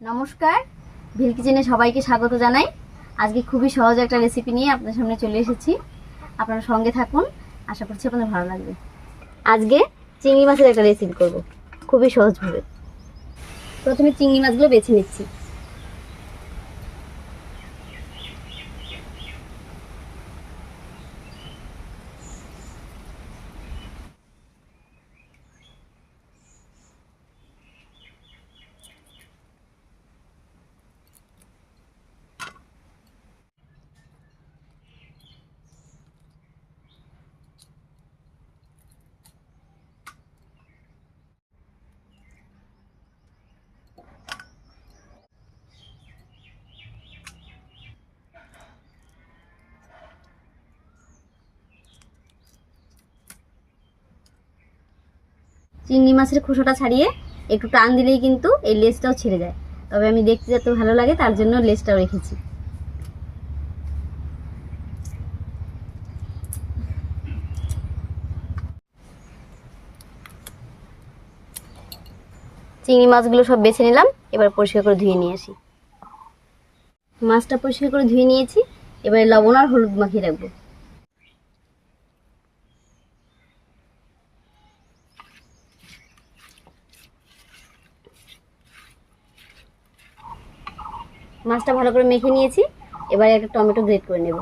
নমস্কার। ভিল কিচেনে সবাইকে স্বাগত জানাই। আজকে খুবই সহজ একটা রেসিপি নিয়ে আপনার সামনে চলে এসেছি। আপনারা সঙ্গে থাকুন। আশা করছি আপনার ভালো লাগবে। আজকে চিংড়ি মাছের একটা রেসিপি করব। খুবই সহজভাবে। প্রথমে চিংড়ি মাছগুলো বেছে নিচ্ছি। চিংড়ি মাছের খোসাটা ছাড়িয়ে একটু টান দিলেই কিন্তু এই লেসটাও ছেড়ে যায়। তবে আমি দেখতে যাতে ভালো লাগে তার জন্য লেসটাও রেখেছি। চিংড়ি মাছগুলো সব বেছে নিলাম, এবার পরিষ্কার করে ধুয়ে নিয়ে আসি। মাছটা পরিষ্কার করে ধুয়ে নিয়েছি, এবারে লবণ আর হলুদ মাখিয়ে রাখব। মাছটা ভালো করে মেখে নিয়েছি। এবারে একটা টমেটো গ্রেট করে নেব।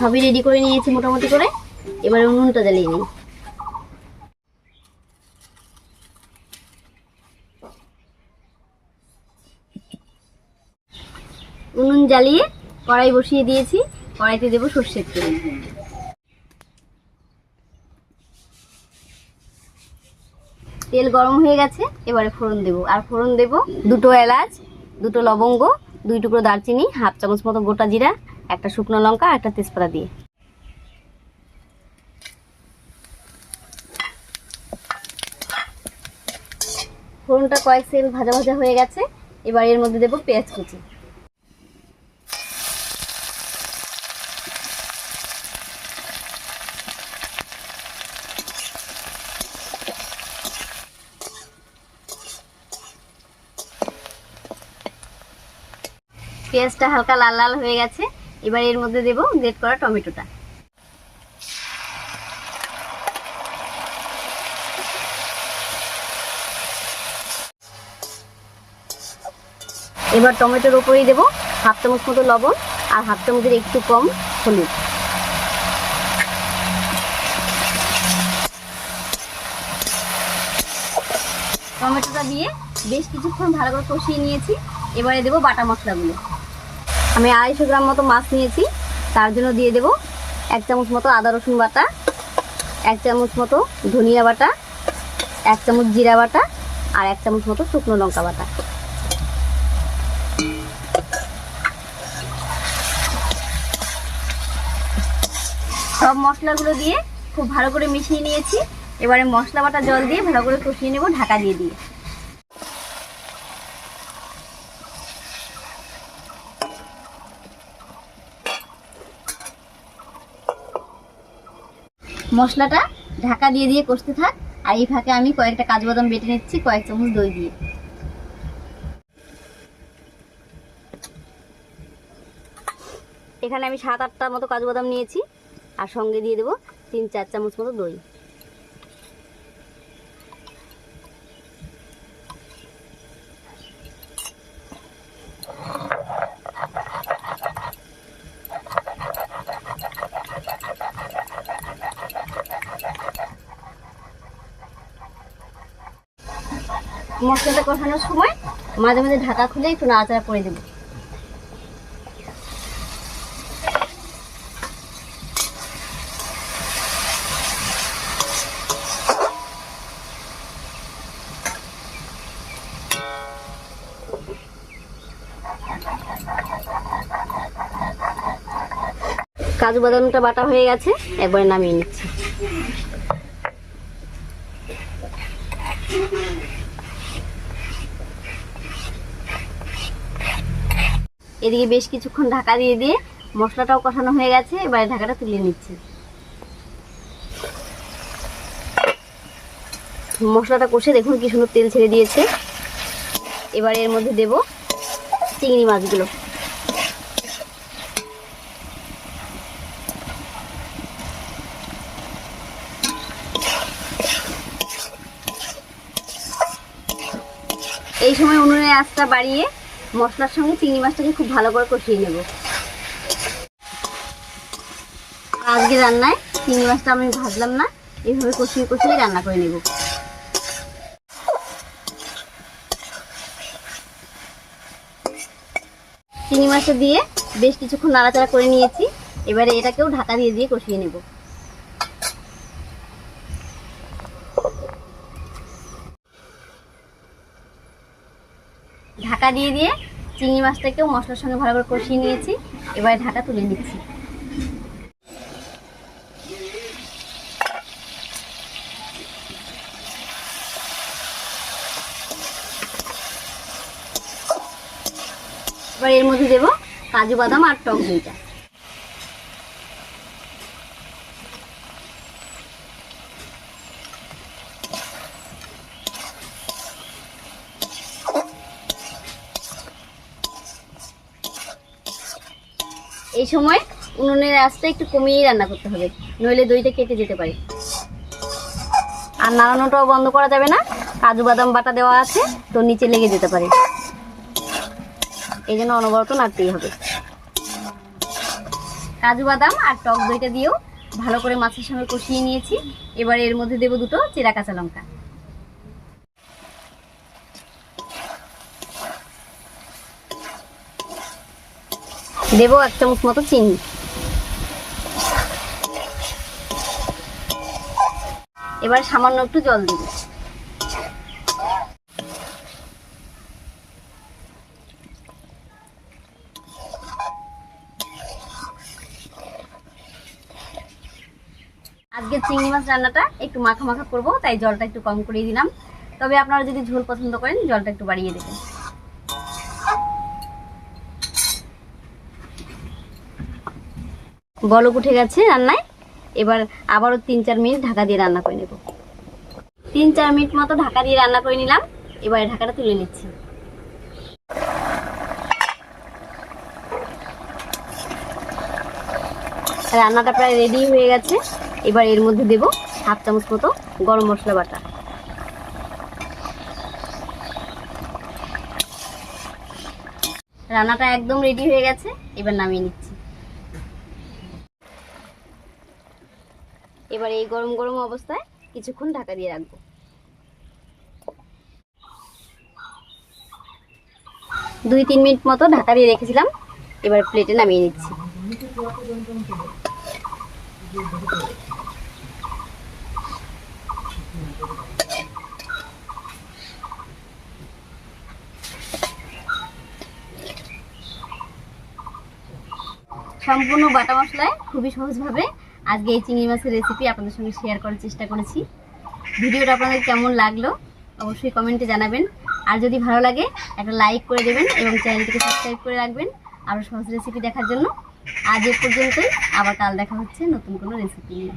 সবই রেডি করে নিয়েছি মোটামুটি করে। এবারে উনুনটা জ্বালিয়ে নিই। উনুন জ্বালিয়ে কড়াই বসিয়ে দিয়েছি। কড়াইতে দেবো সর্ষের তেল। তেল গরম হয়ে গেছে, এবারে ফোড়ন দেব। আর ফোড়ন দেব দুটো এলাচ, দুটো লবঙ্গ, দুই টুকরো দারচিনি, হাফ চামচ মতো গোটা জিরা, একটা শুকনো লঙ্কা, একটা তেজপাতা দিয়ে। ফোড়নটা কয়েক সেকেন্ড ভাজা ভাজা হয়ে গেছে, এবার এর মধ্যে দেবো পেঁয়াজ কুচি। পেঁয়াজটা হালকা লাল লাল হয়ে গেছে। এবার এর মধ্যে দেবো গ্রেট করা টমেটোটা। এবার টমেটোর উপরেই দেবো হাফ চামচ মতো লবণ আর হাফ চামচের একটু কম হলুদ। টমেটোটা দিয়ে বেশ কিছুক্ষণ ভালো করে কষিয়ে নিয়েছি। এবারে দেবো বাটা মশলাগুলো। আমি আড়াইশো গ্রাম মতো মাছ নিয়েছি। তার জন্য দিয়ে দেবো এক চামচ মতো আদা, রসুন বাটা, এক চামচ মতো ধনিয়া বাটা, এক চামচ জিরা বাটা আর এক চামচ মতো শুকনো লঙ্কা বাটা। সব মশলাগুলো দিয়ে খুব ভালো করে মিশিয়ে নিয়েছি। এবারে মশলা বাটা জল দিয়ে ভালো করে কষিয়ে নেব, ঢাকা দিয়ে দিয়ে। মশলাটা ঢাকা দিয়ে দিয়ে কষতে থাক। আর এই ফাঁকে আমি কয়েকটা কাজু বাদাম বেটে নিচ্ছি, কয়েক চামচ দই দিয়ে। এখানে আমি সাত আটটা মতো কাজু বাদাম নিয়েছি, আর সঙ্গে দিয়ে দেবো তিন চার চামচ মতো দই। মশলাটা কষানোর সময় মাঝে মাঝে ঢাকা খুলে একটু নাড়াচাড়া করে দেবো। কাজু বাদামটা বাটা হয়ে গেছে, একবারে নামিয়ে নিচ্ছি। এদিকে বেশ কিছুক্ষণ ঢাকা দিয়ে দিয়ে মশলাটাও কষানো হয়ে গেছে, এবারে ঢাকাটা তুলে নিচ্ছি। মশলাটা কষে দেখুন কি সুন্দর তেল ছেড়ে দিয়েছে। এবার এর মধ্যে দেব চিংড়ি মাছগুলো। এই সময় উনুনের আঁচটা বাড়িয়ে মশলার সঙ্গে চিংড়ি মাছটাকে খুব ভালো করে কষিয়ে নেব। আজকে রান্নায় চিংড়ি মাছটা আমি ভাজলাম না এইভাবে কষিয়ে কষিয়ে রান্না করে নেব। চিংড়ি মাছটা দিয়ে বেশ কিছুক্ষণ নাড়াচাড়া করে নিয়েছি, এবারে এটাকেও ঢাকা দিয়ে দিয়ে কষিয়ে নেব। ঢাকা দিয়ে দিয়ে চিংড়ি মাছটাকেও মশলার সঙ্গে ভালো করে কষিয়ে নিয়েছি। এবারে ঢাকা তুলে নিচ্ছি। এবার এর মধ্যে দেবো কাজু বাদাম আর টক দইটা। এই সময় উনুনের আঁচটা একটু কমিয়েই রান্না করতে হবে, নইলে দইটা কেটে যেতে পারে। আর নাড়ানোটাও বন্ধ করা যাবে না, কাজু বাদাম বাটা দেওয়া আছে, তো নিচে লেগে যেতে পারে। এই জন্য অনবরত নাড়তেই হবে। কাজু বাদাম আর টক দইটা দিয়েও ভালো করে মাছের সঙ্গে কষিয়ে নিয়েছি। এবার এর মধ্যে দেবো দুটো চেরা কাঁচা লঙ্কা। দেবো এক চামচ মতো চিনি। এবার সামান্য একটু জল দিব। আজকে চিংড়ি মাছ রান্নাটা একটু মাখা মাখা করব, তাই জলটা একটু কম করে দিলাম। তবে আপনারা যদি ঝোল পছন্দ করেন, জলটা একটু বাড়িয়ে দেবেন। বলক উঠে গেছে রান্নায়। এবার আবারও তিন চার মিনিট ঢাকা দিয়ে রান্না করে নেব। তিন চার মিনিট মতো ঢাকা দিয়ে রান্না করে নিলাম। এবারে ঢাকাটা তুলে নিচ্ছি। রান্নাটা প্রায় রেডি হয়ে গেছে। এবার এর মধ্যে দেব হাফ চামচ মতো গরম মশলা বাটা। রান্নাটা একদম রেডি হয়ে গেছে। এবার নামিয়ে নিচ্ছি। এবার এই গরম গরম অবস্থায় কিছুক্ষণ ঢাকা দিয়ে রাখব। দুই তিন মিনিট মতো ঢাকা দিয়ে রেখেছিলাম, এবার প্লেটে নামিয়ে নিচ্ছি। সম্পূর্ণ বাটা মশলায় খুবই সহজভাবে আজকে এই চিংড়ি মাছের রেসিপি আপনাদের সঙ্গে শেয়ার করার চেষ্টা করেছি। ভিডিওটা আপনাদের কেমন লাগল অবশ্যই কমেন্টে জানাবেন। আর যদি ভালো লাগে, একটা লাইক করে দেবেন এবং চ্যানেলটিকে সাবস্ক্রাইব করে রাখবেন আরও সহজ রেসিপি দেখার জন্য। আজ এ পর্যন্তই, আবার কাল দেখা হচ্ছে নতুন কোনো রেসিপি নিয়ে।